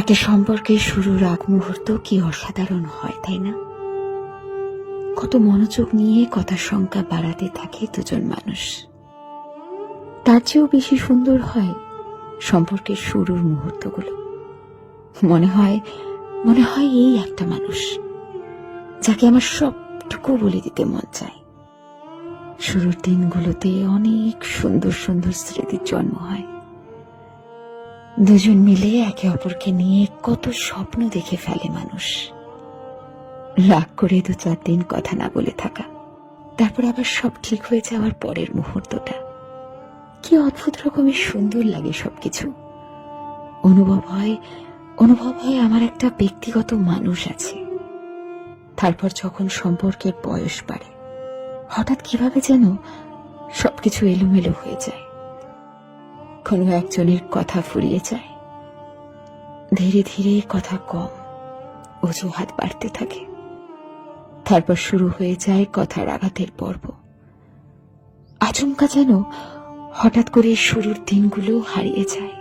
একটা সম্পর্কের শুরুর আগ মুহূর্ত কি অসাধারণ হয়, তাই না? কত মনোযোগ নিয়ে কথার সংখ্যা বাড়াতে থাকে দুজন মানুষ। তার চেয়েও বেশি সুন্দর হয় সম্পর্কের শুরুর মুহূর্তগুলো। মনে হয় মনে হয় এই একটা মানুষ, যাকে আমার সবটুকু বলে দিতে মন চায়। শুরুর দিনগুলোতে অনেক সুন্দর সুন্দর স্মৃতির জন্ম হয়। দুজন মিলে একে অপরকে নিয়ে কত স্বপ্ন দেখে ফেলে মানুষ। রাগ করে দু চার দিন কথা না বলে থাকা। তারপর আবার সব ঠিক হয়ে যাওয়ার পরের মুহূর্তটা। কি অদ্ভুত রকমের সুন্দর লাগে সবকিছু। অনুভব হয় অনুভব হয় আমার একটা ব্যক্তিগত মানুষ আছে। তারপর যখন সম্পর্কের বয়স বাড়ে, হঠাৎ কীভাবে যেন সবকিছু এলোমেলো হয়ে যায়। কোনো একজনের কথা ফুরিয়ে যায়। ধীরে ধীরে কথা কম, অজুহাত বাড়তে থাকে। তারপর শুরু হয়ে যায় কথার আঘাতের পর্ব। আচমকা যেন হঠাৎ করে শুরুর দিনগুলো হারিয়ে যায়।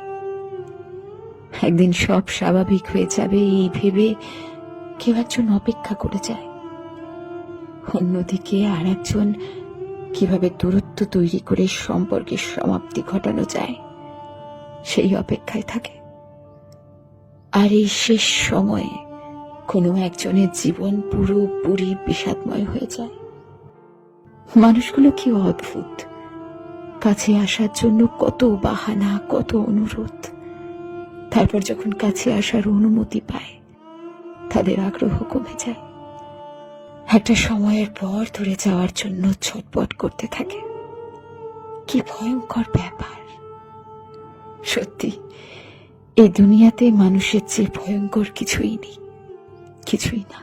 একদিন সব স্বাভাবিক হয়ে যাবে এই ভেবে কেউ একজন অপেক্ষা করে যায়। অন্যদিকে আর একজন কীভাবে দূরত্ব তৈরি করে সম্পর্কের সমাপ্তি ঘটানো যায়। সেই অপেক্ষায় থাকে। আর এই শেষ সময়ে কোনো একজনের জীবন পুরোপুরি বিষাদময় হয়ে যায়। মানুষগুলো কি অদ্ভুত! কাছে আসার জন্য কত বাহানা, কত অনুরোধ। তারপর যখন কাছে আসার অনুমতি পায়, তাদের আগ্রহ কমে যায়। একটা সময়ের পর ধরে যাওয়ার জন্য ছটপট করতে থাকে। কি ভয়ঙ্কর ব্যাপার! সত্যি এই দুনিয়াতে মানুষের চেয়ে ভয়ঙ্কর কিছুই নেই কিছুই না।